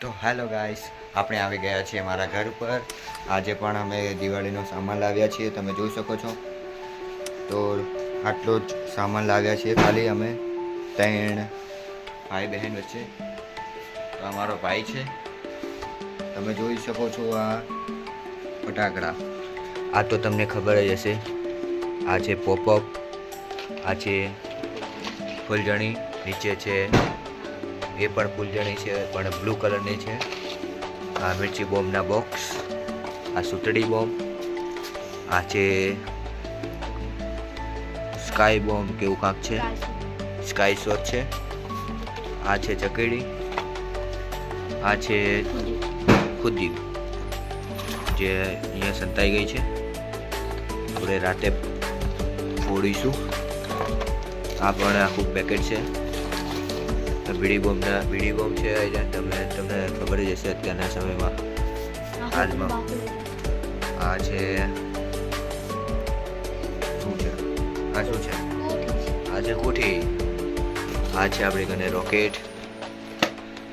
તો hello guys, આપણે આવી ગયા છીએ મારા ઘર પર આજે પણ અમે દિવાળીનો સામાન લાવ્યા છીએ, તમે જોઈ શકો છો. તો આટલો જ સામાન લાવ્યા છીએ ખાલી અમે, ત્રણ ભાઈ બહેન વચ્ચે. તો અમારો ભાઈ છે. તમે જોઈ શકો છો આ ફટાકડા. આ તો તમને ખબર જ હશે. આ છે પોપઅપ, આ છે ફૂલજણી નીચે છે એ પણ ફૂલજણી છે પણ બ્લુ કલરની છે. આ મિર્ચી બોમ્બના બોક્સ આ સુતડી બોમ્બ આ છે સ્કાય બોમ્બ કેવું કાંક છે. સ્કાય શોટ છે. આ છે ચકેડી આ છે ખુદી જે અહીંયા સંતાઈ ગઈ છે. આપણે રાતે ફોડીશું. આ પણ આખું પેકેટ છે. બીડી બોમ્બના બીડી બોમ્બ છે તમને તમને ખબર જ હશે અત્યારના સમયમાં. હાલમાં આ છે શું છે? આ શું છે? આ છે કોઠી. આ છે આપણી કને રોકેટ.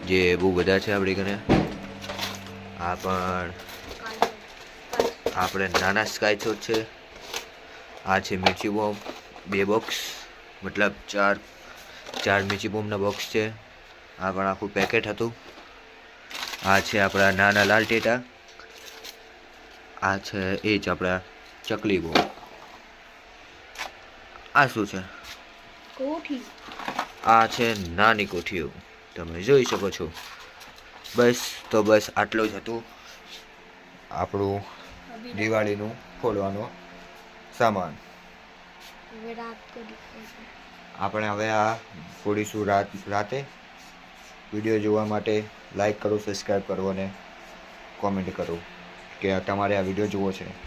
જે બહુ બધા છે આપણી કને આ પણ આપણે નાના સ્કાય શોટ છે. આ છે મિર્ચી બોમ્બ. બે બોક્સ. મતલબ ચાર ચાર મીચી બોમ્બના બોક્સ છે. આ પણ આખું પેકેટ હતું. આ છે આપણા નાના લાલ ટેટા. આ છે એ જ આપણા ચકલી બોમ્બ. આ શું છે? કોઠી. આ છે નાની કોઠીઓ. તમે જોઈ શકો છો. બસ તો બસ આટલું જ હતું. આપણું દિવાળીનું ખોલવાનો સામાન. આપણે હવે આ છોડીશું રાત, રાતે. વીડિયો જોવા માટે લાઈક કરો, સબસ્ક્રાઈબ કરો અને કોમેન્ટ કરો કે તમારે આ વીડિયો જોવો છે.